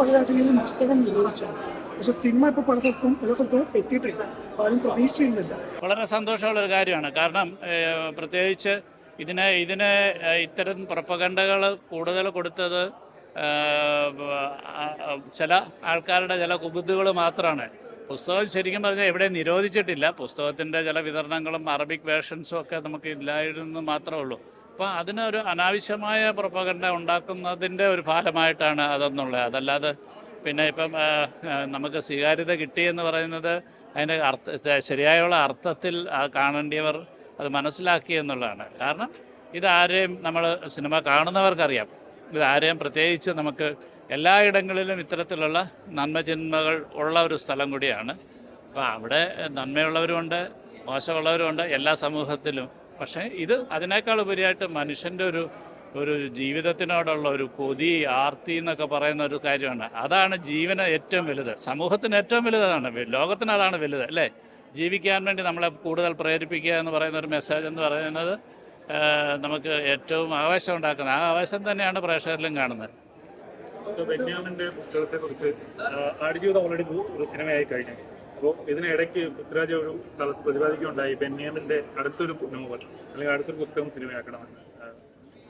പല രാജ്യങ്ങളിലും പുസ്തകം നിരോധിച്ചാണ്. പക്ഷെ സിനിമ ഇപ്പോൾ പല സ്ഥലത്തും പല സ്ഥലത്തും എത്തിയിട്ടില്ല. ആരും പ്രതീക്ഷിക്കുന്നില്ല വളരെ സന്തോഷമുള്ള ഒരു കാര്യമാണ്. കാരണം പ്രത്യേകിച്ച് ഇതിനെ ഇതിനെ ഇത്തരം പ്രൊപ്പഗണ്ടകൾ കൂടുതൽ കൊടുത്തത് ചില ആൾക്കാരുടെ ചില കുബുദ്ധുകൾ മാത്രമാണ്. പുസ്തകം ശരിക്കും പറഞ്ഞാൽ എവിടെ നിരോധിച്ചിട്ടില്ല. പുസ്തകത്തിന്റെ ചില വിതരണങ്ങളും അറബിക് വേർഷൻസും ഒക്കെ നമുക്ക് ഇല്ലായിരുന്നു മാത്രമേ ഉള്ളൂ. അപ്പോൾ അതിനൊരു അനാവശ്യമായ പ്രൊപ്പഗണ്ട ഉണ്ടാക്കുന്നതിന്റെ ഒരു ഫലമായിട്ടാണ് അതെന്നുള്ളത്. അതല്ലാതെ പിന്നെ ഇപ്പം നമുക്ക് സ്വീകാര്യത കിട്ടിയെന്ന് പറയുന്നത് അതിന്റെ അർത്ഥ ശരിയായുള്ള അർത്ഥത്തിൽ കാണേണ്ടിയവർ അത് മനസ്സിലാക്കി എന്നുള്ളതാണ്. കാരണം ഇതാരെയും നമ്മൾ സിനിമ കാണുന്നവർക്കറിയാം. ഇതാരെയും പ്രത്യേകിച്ച് നമുക്ക് എല്ലായിടങ്ങളിലും ഇത്തരത്തിലുള്ള നന്മചിന്മകൾ ഉള്ള ഒരു സ്ഥലം കൂടിയാണ്. അപ്പോൾ അവിടെ നന്മയുള്ളവരുമുണ്ട് മോശമുള്ളവരുമുണ്ട് എല്ലാ സമൂഹത്തിലും പക്ഷേ ഇത് അതിനേക്കാൾ ഉപരിയായിട്ട് മനുഷ്യന്റെ ഒരു ഒരു ജീവിതത്തിനോടുള്ള ഒരു കൊതി ആർത്തി എന്നൊക്കെ പറയുന്ന ഒരു കാര്യമാണ്. അതാണ് ജീവന് ഏറ്റവും വലുത്. സമൂഹത്തിന് ഏറ്റവും വലുത് അതാണ് ലോകത്തിന് അതാണ് വലുത് അല്ലേ? ജീവിക്കാൻ വേണ്ടി നമ്മളെ കൂടുതൽ പ്രേരിപ്പിക്കുക എന്ന് പറയുന്ന ഒരു മെസ്സേജ് എന്ന് പറയുന്നത് നമുക്ക് ഏറ്റവും ആവേശം ഉണ്ടാക്കുന്നത്. ആ ആവേശം തന്നെയാണ് പ്രേക്ഷകരിലും കാണുന്നത്. ബെന്യാമിന്റെ പുസ്തകത്തെ ആടുജീവിതം ഓൾറെഡി ഒരു സിനിമയായി കഴിഞ്ഞു. അപ്പോൾ ഇതിനിടയ്ക്ക് പൃഥ്വിരാജ് ഒരു സ്ഥലത്ത് പ്രതിപാദിക്കുകയുണ്ടായി. ബെന്യാമിന്റെ അടുത്തൊരു നോവൽ അല്ലെങ്കിൽ അടുത്തൊരു പുസ്തകം സിനിമയാക്കണമെന്ന്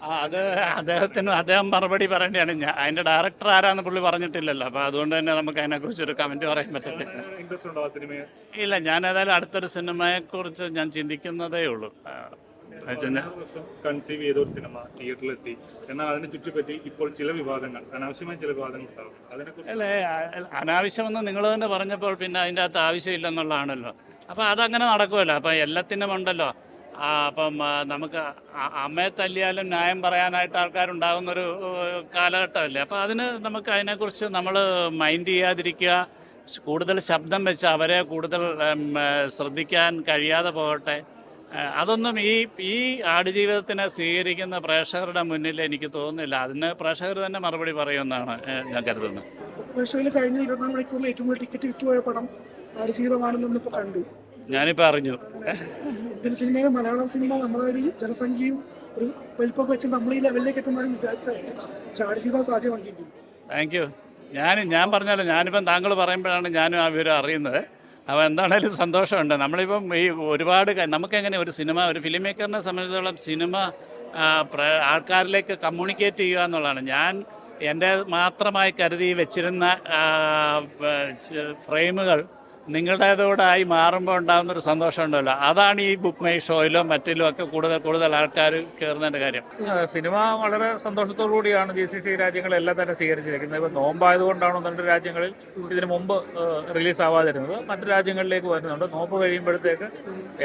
ആ, അത് അദ്ദേഹത്തിന് അദ്ദേഹം മറുപടി പറയേണ്ടതാണ്. ഞാൻ അതിന്റെ ഡയറക്ടർ ആരാന്ന് പുള്ളി പറഞ്ഞിട്ടില്ലല്ലോ. അപ്പൊ അതുകൊണ്ട് തന്നെ നമുക്ക് അതിനെക്കുറിച്ച് ഒരു കമന്റ് പറയാൻ പറ്റില്ല ഇല്ല ഞാൻ ഏതായാലും അടുത്തൊരു സിനിമയെക്കുറിച്ച് ഞാൻ ചിന്തിക്കുന്നതേ ഉള്ളൂ. കൺസീവ് ചെയ്ത ഒരു സിനിമ തിയേറ്ററിൽ എത്തി എന്നാൽ അതിനെ ചുറ്റിപ്പറ്റി ഇപ്പോൾ ചില വിവാദങ്ങൾ അനാവശ്യമായ ചില വിവാദങ്ങൾ ഉണ്ടാവും. അല്ലേ അനാവശ്യമെന്ന് നിങ്ങൾ തന്നെ പറഞ്ഞപ്പോൾ പിന്നെ അതിന്റെ അകത്ത് ആവശ്യമില്ലെന്നുള്ളതാണല്ലോ. അപ്പോൾ അതങ്ങനെ നടക്കുമല്ലോ. അപ്പോൾ എല്ലാത്തിനും ഉണ്ടല്ലോ. അപ്പം നമുക്ക് അമ്മയെ തല്ലിയാലും ന്യായം പറയാനായിട്ട് ആൾക്കാരുണ്ടാകുന്നൊരു കാലഘട്ടമല്ലേ. അപ്പോൾ അതിന് നമുക്ക് അതിനെക്കുറിച്ച് നമ്മൾ മൈൻഡ് ചെയ്യാതിരിക്കുക കൂടുതൽ ശബ്ദം വെച്ച് അവരെ കൂടുതൽ ശ്രദ്ധിക്കാൻ കഴിയാതെ പോകട്ടെ. അതൊന്നും ഈ ഈ ആടുജീവിതത്തിനെ സ്വീകരിക്കുന്ന പ്രേക്ഷകരുടെ മുന്നിൽ എനിക്ക് തോന്നുന്നില്ല. അതിന് പ്രേക്ഷകർ തന്നെ മറുപടി പറയുമെന്നാണ് ഞാൻ കരുതുന്നത്. വിഷയിൽ കഴിഞ്ഞ ഇരുപത്തിനാല് മണിക്കൂറിൽ ഏറ്റവും കൂടുതൽ ടിക്കറ്റ് വിറ്റുപോയ പടം ആടുജീവിതമാണെന്ന് ഇപ്പോൾ കണ്ടു. ഞാനിപ്പോൾ അറിഞ്ഞു. ഇന്ത്യൻ സിനിമയിലെ മലയാളം സിനിമ നമ്മളെ ഒരു ജനസംഖ്യയും ഒരു വലിപ്പമൊക്കെ വെച്ച് നമ്മൾ ഈ ലെവലിലേക്ക് എത്തുന്നവരും വിചാരിച്ചല്ല പക്ഷെ ആടുജീവിതം സാധ്യമാക്കിയിരിക്കുന്നു. Thank you. ഞാൻ ഞാൻ പറഞ്ഞല്ലോ ഞാനിപ്പം താങ്കൾ പറയുമ്പോഴാണ് ഞാനും ആ വിവരം അറിയുന്നത്. അപ്പോൾ എന്താണേലും സന്തോഷമുണ്ട്. നമ്മളിപ്പം ഈ ഒരുപാട് നമുക്കെങ്ങനെ ഒരു സിനിമ ഒരു ഫിലിം മേക്കറിനെ സംബന്ധിച്ചിടത്തോളം സിനിമ ആൾക്കാരിലേക്ക് കമ്മ്യൂണിക്കേറ്റ് ചെയ്യുക എന്നുള്ളതാണ്. ഞാൻ എന്റെ മാത്രമായി കരുതി വെച്ചിരുന്ന ഫ്രെയിമുകൾ നിങ്ങളുടേതോടായി മാറുമ്പോൾ ഉണ്ടാകുന്ന ഒരു സന്തോഷം ഉണ്ടല്ലോ അതാണ് ഈ ബുക്ക് മൈ ഷോയിലോ മറ്റിലും ഒക്കെ കൂടുതൽ കൂടുതൽ ആൾക്കാർ കയറുന്നതിന്റെ കാര്യം. സിനിമ വളരെ സന്തോഷത്തോടു കൂടിയാണ് ജി സി സി രാജ്യങ്ങളെല്ലാം തന്നെ സ്വീകരിച്ചിരിക്കുന്നത്. ഇപ്പൊ നോമ്പായത് കൊണ്ടാണോ രണ്ട് രാജ്യങ്ങളിൽ ഇതിന് മുമ്പ് റിലീസ് ആവാതിരുന്നത്. മറ്റു രാജ്യങ്ങളിലേക്ക് വരുന്നുണ്ട്. നോമ്പ് കഴിയുമ്പോഴത്തേക്ക്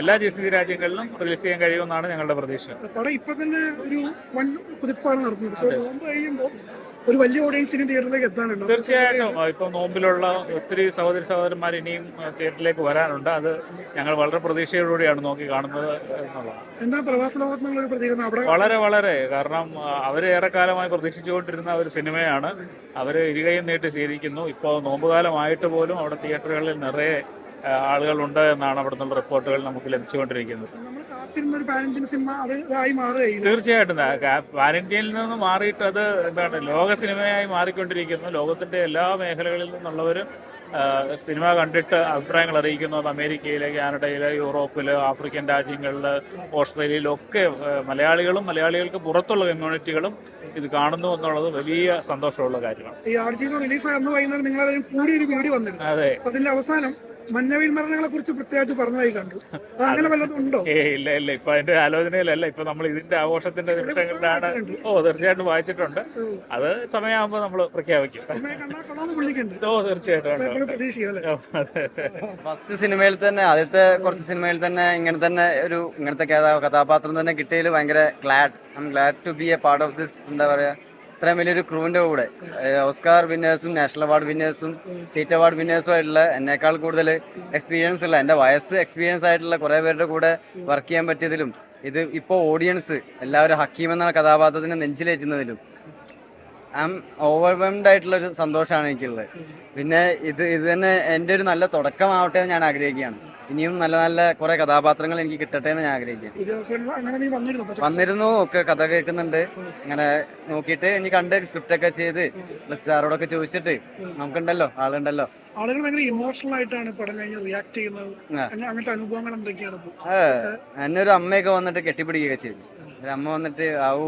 എല്ലാ ജി സി സി രാജ്യങ്ങളിലും റിലീസ് ചെയ്യാൻ കഴിയുമെന്നാണ് ഞങ്ങളുടെ പ്രതീക്ഷ. ഇപ്പം ഇപ്പൊ തന്നെ ഒരു വൻ കുതിപ്പാണ് നടത്തുന്നത് പക്ഷെ നോമ്പ് കഴിയുമ്പോൾ ഒരു വലിയ ഓഡിയൻസിന് തിയേറ്ററിലേക്ക് എത്താനുണ്ട്. തീർച്ചയായിട്ടും. ഇപ്പൊ ഇപ്പം നോമ്പിലുള്ള ഒത്തിരി സഹോദരി സഹോദരന്മാർ ഇനിയും തിയേറ്ററിലേക്ക് വരാനുണ്ട്. അത് ഞങ്ങൾ വളരെ പ്രതീക്ഷയോടുകൂടിയാണ് നോക്കി കാണുന്നത് എന്നുള്ളതാണ്. എന്താണ് പ്രവാസ ലോകത്ത് നിന്നുള്ള ഒരു പ്രതികരണം? അവിടെ വളരെ വളരെ. കാരണം അവർ ഏറെക്കാലമായി പ്രതീക്ഷിച്ചുകൊണ്ടിരുന്ന ഒരു സിനിമയാണ്. അവർ ഇരുകയും നീട്ടി സ്വീകരിക്കുന്നു ഇപ്പോൾ നോമ്പുകാലമായിട്ട് പോലും അവിടെ തിയേറ്ററുകളിൽ നിറയെ ആളുകളുണ്ട് എന്നാണ് അവിടെ നിന്നുള്ള റിപ്പോർട്ടുകൾ നമുക്ക് ലഭിച്ചുകൊണ്ടിരിക്കുന്നത്. പാൻ തീർച്ചയായിട്ടും. പാരന്റീനിൽ നിന്ന് മാറിയിട്ട് അത് എന്താണ് ലോക സിനിമയായി മാറിക്കൊണ്ടിരിക്കുന്നു. ലോകത്തിന്റെ എല്ലാ മേഖലകളിൽ നിന്നുള്ളവർ സിനിമ കണ്ടിട്ട് അഭിപ്രായങ്ങൾ അറിയിക്കുന്നു. അത് അമേരിക്കയിലെ കാനഡയിലെ യൂറോപ്പിൽ ആഫ്രിക്കൻ രാജ്യങ്ങളിൽ ഓസ്ട്രേലിയയിലൊക്കെ മലയാളികളും മലയാളികൾക്ക് പുറത്തുള്ള കമ്മ്യൂണിറ്റികളും ഇത് കാണുന്നു എന്നുള്ളത് വലിയ സന്തോഷമുള്ള കാര്യമാണ്. ഈ ആർജീവം റിലീസ് വൈകുന്നേരം നിങ്ങളെല്ലാവരും കൂടി ഒരു വീഡിയോ വന്നിരുന്നു. അതെ. അതിന്റെ അവസാനം മഞ്ഞവീൽ മരണങ്ങളെ കുറിച്ച് പ്രത്യേകിച്ച് പറഞ്ഞതായി കണ്ടു. അത് അങ്ങനെ വല്ലതും ഉണ്ടോ? ഇല്ല ഇല്ല. ഇപ്പൊ അതിന്റെ ആലോചനയിലല്ല. ഇപ്പൊ നമ്മൾ ഇതിന്റെ ആഘോഷത്തിന്റെ നിമിഷങ്ങളിലാണ് ഓ തീർച്ചയായിട്ടും വായിച്ചിട്ടുണ്ട്. അത് സമയമാകുമ്പോ നമ്മൾ പ്രഖ്യാപിക്കും. ഓ തീർച്ചയായിട്ടും ഫസ്റ്റ് സിനിമയിൽ തന്നെ ആദ്യത്തെ കുറച്ച് സിനിമയിൽ തന്നെ ഇങ്ങനെ തന്നെ ഒരു ഇങ്ങനത്തെ കഥാപാത്രം തന്നെ കിട്ടിയതിൽ ഭയങ്കര glad I'm glad to be a part of this എന്താ പറയാ? ഇത്രയും വലിയൊരു ക്രൂവിന്റെ കൂടെ. ഓസ്കാർ വിന്നേഴ്സും നാഷണൽ അവാർഡ് വിന്നേഴ്സും സ്റ്റേറ്റ് അവാർഡ് വിന്നേഴ്സും ആയിട്ടുള്ള എന്നേക്കാൾ കൂടുതൽ എക്സ്പീരിയൻസ് ഉള്ള എന്റെ വയസ്സ് എക്സ്പീരിയൻസ് ആയിട്ടുള്ള കുറേ പേരുടെ കൂടെ വർക്ക് ചെയ്യാൻ പറ്റിയതിലും ഇത് ഇപ്പോൾ ഓഡിയൻസ് എല്ലാവരും ഹക്കീം എന്ന കഥാപാത്രത്തിനെ നെഞ്ചിലേറ്റുന്നതിലും ഐ എം ഓവർവെംഡ് ആയിട്ടുള്ള ഒരു സന്തോഷമാണ് എനിക്കുള്ളത്. പിന്നെ ഇത് ഇത് തന്നെ എന്റെ ഒരു നല്ല തുടക്കമാവട്ടെ എന്ന് ഞാൻ ആഗ്രഹിക്കുകയാണ്. ഇനിയും നല്ല നല്ല കുറെ കഥാപാത്രങ്ങൾ എനിക്ക് കിട്ടട്ടെ എന്ന് ഞാൻ ആഗ്രഹിക്കുന്നു വന്നിരുന്നു? ഒക്കെ കഥ കേൾക്കുന്നുണ്ട്. ഇങ്ങനെ നോക്കിയിട്ട് ഇനി കണ്ട് സ്ക്രിപ്റ്റ് ഒക്കെ ചെയ്ത് പ്ലസ് സാറോടൊക്കെ ചോദിച്ചിട്ട് നമുക്കുണ്ടല്ലോ ആളുണ്ടല്ലോ. ആളുകൾ ഭയങ്കര ഇമോഷണൽ ആയിട്ടാണ് പടം കഴിഞ്ഞ് റിയാക്ട് ചെയ്യുന്നത്. അങ്ങനത്തെ അനുഭവങ്ങൾ എന്തൊക്കെയാണ് എന്നെ ഒരു അമ്മയൊക്കെ വന്നിട്ട് കെട്ടിപ്പിടിക്കുകയൊക്കെ ചെയ്തു. ഒരു അമ്മ വന്നിട്ട് ആവൂ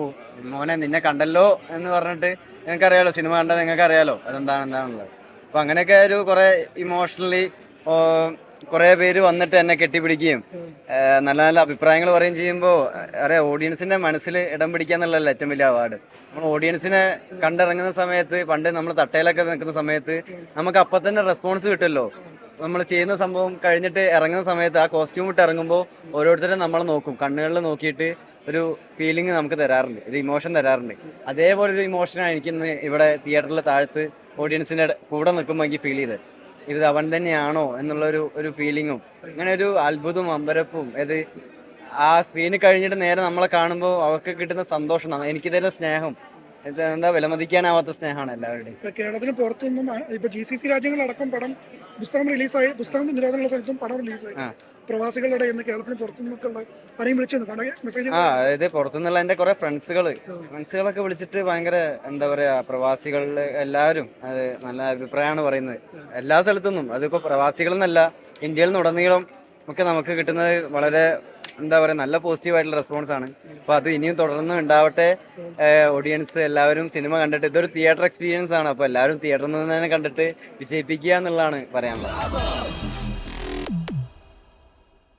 മോനെ നിന്നെ കണ്ടല്ലോ എന്ന് പറഞ്ഞിട്ട് നിങ്ങൾക്ക് അറിയാലോ സിനിമ കണ്ടാൽ നിങ്ങൾക്ക് അറിയാലോ അതെന്താണ് എന്താണുള്ളത് അപ്പൊ അങ്ങനെയൊക്കെ ഒരു കുറെ ഇമോഷണലി കുറെ പേര് വന്നിട്ട് എന്നെ കെട്ടിപ്പിടിക്കുകയും നല്ല നല്ല അഭിപ്രായങ്ങൾ പറയുകയും ചെയ്യുമ്പോൾ അറിയാം ഓഡിയൻസിന്റെ മനസ്സിൽ ഇടം പിടിക്കുക എന്നുള്ളതല്ല ഏറ്റവും വലിയ അവാർഡ്. നമ്മൾ ഓഡിയൻസിനെ കണ്ടിറങ്ങുന്ന സമയത്ത് പണ്ട് നമ്മൾ തട്ടയിലൊക്കെ നിൽക്കുന്ന സമയത്ത് നമുക്ക് അപ്പം തന്നെ റെസ്പോൺസ് കിട്ടുമല്ലോ. നമ്മൾ ചെയ്യുന്ന സംഭവം കഴിഞ്ഞിട്ട് ഇറങ്ങുന്ന സമയത്ത് ആ കോസ്റ്റ്യൂം ഇട്ട് ഇറങ്ങുമ്പോൾ ഓരോരുത്തരും നമ്മൾ നോക്കും. കണ്ണുകളിൽ നോക്കിയിട്ട് ഒരു ഫീലിംഗ് നമുക്ക് തരാറുണ്ട് ഒരു ഇമോഷൻ തരാറുണ്ട്. അതേപോലെ ഒരു ഇമോഷനാണ് എനിക്കിന്ന് ഇവിടെ തിയേറ്ററിൽ താഴത്ത് ഓഡിയൻസിന്റെ കൂടെ നിൽക്കുമ്പോൾ എനിക്ക് ഫീൽ ചെയ്തത്. ഇത് അവൻ തന്നെയാണോ എന്നുള്ള ഒരു ഒരു ഫീലിങ്ങും അങ്ങനെ ഒരു അത്ഭുതവും അമ്പരപ്പും. ഇത് ആ സ്ക്രീനിൽ കഴിഞ്ഞിട്ട് നേരെ നമ്മളെ കാണുമ്പോൾ അവർക്ക് കിട്ടുന്ന സന്തോഷം എനിക്ക് തരുന്ന സ്നേഹം. എന്താ വിലമതിക്കാനാവാത്ത സ്നേഹമാണ് എല്ലാവരുടെയും. കേരളത്തിന് പുറത്തുനിന്നും ഇപ്പൊ ജി സി സി രാജ്യങ്ങളടക്കം പടം പുസ്തകം റിലീസായി പുസ്തകം നിരോധനമുള്ള സ്ഥലത്തും പടം റിലീസായി. പ്രവാസികളുടെ ഇന്ന് കേരളത്തിന് പുറത്തുനിന്നൊക്കെയുള്ള ആരെയും വിളിച്ചു മെസ്സേജ് ആ അതായത് പുറത്തുനിന്നുള്ള എന്റെ കുറെ ഫ്രണ്ട്സുകൾ ഫ്രണ്ട്സുകളൊക്കെ വിളിച്ചിട്ട് ഭയങ്കര എന്താ പറയാ പ്രവാസികളിൽ എല്ലാവരും അത് നല്ല അഭിപ്രായമാണ് പറയുന്നത്. എല്ലാ സ്ഥലത്തു നിന്നും അതിപ്പോ പ്രവാസികൾ എന്നല്ല ഇന്ത്യയിൽ നിന്നുടനീളം ഒക്കെ നമുക്ക് കിട്ടുന്നത് വളരെ എന്താ പറയുക നല്ല പോസിറ്റീവ് ആയിട്ടുള്ള റെസ്പോൺസ് ആണ്. അപ്പൊ അത് ഇനിയും തുടർന്ന് ഉണ്ടാവട്ടെ. ഓഡിയൻസ് എല്ലാവരും സിനിമ കണ്ടിട്ട്. ഇതൊരു തിയേറ്റർ എക്സ്പീരിയൻസ് ആണ്. അപ്പൊ എല്ലാവരും തിയേറ്ററിൽ നിന്ന് തന്നെ കണ്ടിട്ട് വിജയിപ്പിക്കുക എന്നുള്ളതാണ് പറയാനുള്ളത്.